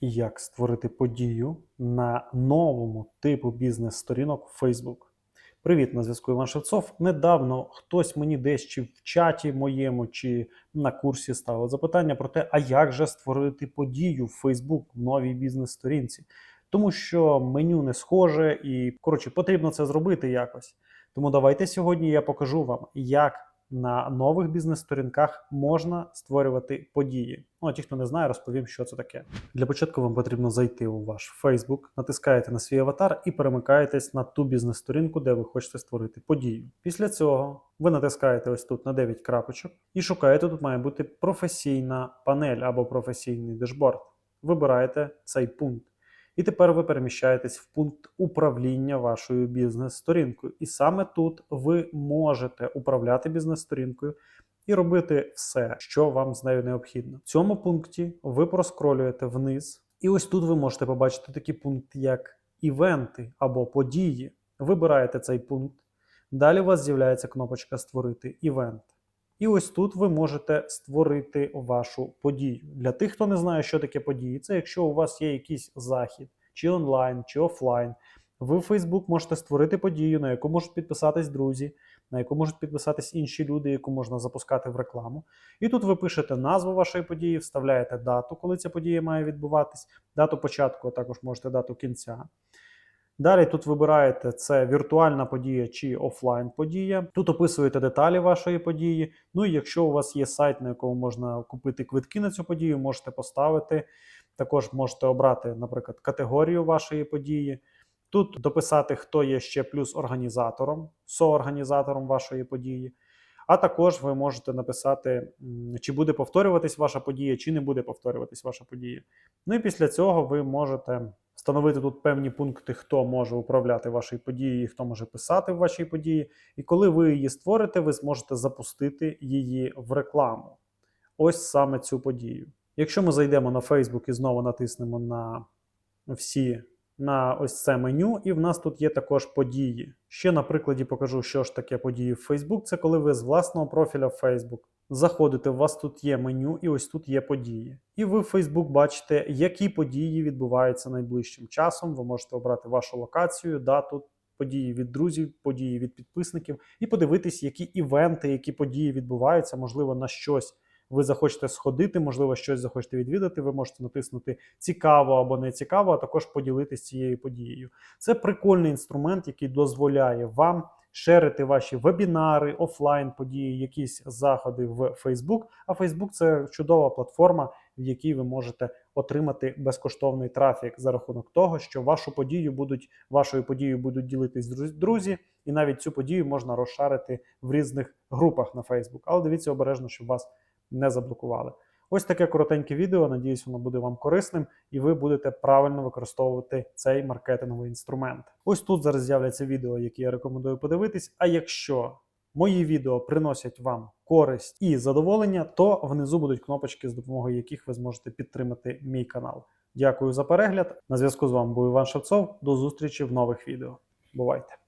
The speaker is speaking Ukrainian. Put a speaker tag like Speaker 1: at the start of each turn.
Speaker 1: як створити подію на новому типу бізнес-сторінок в Facebook. Привіт, на зв'язку Іван Шевцов. Недавно хтось мені десь чи в чаті моєму, чи на курсі ставив запитання про те, а як же створити подію в Facebook в новій бізнес-сторінці. Тому що меню не схоже, і коротше потрібно це зробити якось. Тому давайте сьогодні я покажу вам, як на нових бізнес-сторінках можна створювати події. Ну а ті, хто не знає, розповім, що це таке. Для початку вам потрібно зайти у ваш Facebook, натискаєте на свій аватар і перемикаєтесь на ту бізнес-сторінку, де ви хочете створити подію. Після цього ви натискаєте ось тут на 9 крапочок і шукаєте, тут має бути професійна панель або професійний дешборд. Вибираєте цей пункт. І тепер ви переміщаєтесь в пункт управління вашою бізнес-сторінкою. І саме тут ви можете управляти бізнес-сторінкою і робити все, що вам з нею необхідно. В цьому пункті ви проскролюєте вниз, і ось тут ви можете побачити такий пункт, як івенти або події. Вибираєте цей пункт. Далі у вас з'являється кнопочка Створити івент. І ось тут ви можете створити вашу подію. Для тих, хто не знає, що таке події, це якщо у вас є якийсь захід, чи онлайн, чи офлайн. Ви в Facebook можете створити подію, на яку можуть підписатись друзі, на яку можуть підписатись інші люди, яку можна запускати в рекламу. І тут ви пишете назву вашої події, вставляєте дату, коли ця подія має відбуватись, дату початку, а також можете дату кінця. Далі тут вибираєте це віртуальна подія чи офлайн подія. Тут описуєте деталі вашої події. Ну і якщо у вас є сайт, на якому можна купити квитки на цю подію, можете поставити. Також можете обрати, наприклад, категорію вашої події. Тут дописати, хто є ще плюс організатором, соорганізатором вашої події. А також ви можете написати, чи буде повторюватись ваша подія, чи не буде повторюватись ваша подія. Ну і після цього ви можете встановити тут певні пункти, хто може управляти вашою подією, хто може писати в вашій події. І коли ви її створите, ви зможете запустити її в рекламу. Ось саме цю подію. Якщо ми зайдемо на Facebook і знову натиснемо на всі на ось це меню, і в нас тут є також події. Ще на прикладі покажу, що ж таке події в Facebook. Це коли ви з власного профіля в Facebook заходите, у вас тут є меню, і ось тут є події. І ви в Facebook бачите, які події відбуваються найближчим часом. Ви можете обрати вашу локацію, дату. Події від друзів, події від підписників, і подивитись, які івенти, які події відбуваються, можливо, на щось ви захочете сходити, можливо, щось захочете відвідати, ви можете натиснути цікаво або не цікаво, а також поділитися цією подією. Це прикольний інструмент, який дозволяє вам шерити ваші вебінари, офлайн події, якісь заходи в Facebook. А Facebook це чудова платформа, в якій ви можете отримати безкоштовний трафік за рахунок того, що вашу подію будуть вашою подією будуть ділитись друзі, і навіть цю подію можна розшарити в різних групах на Facebook. Але дивіться обережно, щоб вас не заблокували. Ось таке коротеньке відео. Надіюсь, воно буде вам корисним, і ви будете правильно використовувати цей маркетинговий інструмент. Ось тут зараз з'являться відео, які я рекомендую подивитись. А якщо мої відео приносять вам користь і задоволення, то внизу будуть кнопочки, з допомогою яких ви зможете підтримати мій канал. Дякую за перегляд. На зв'язку з вами був Іван Шевцов. До зустрічі в нових відео. Бувайте!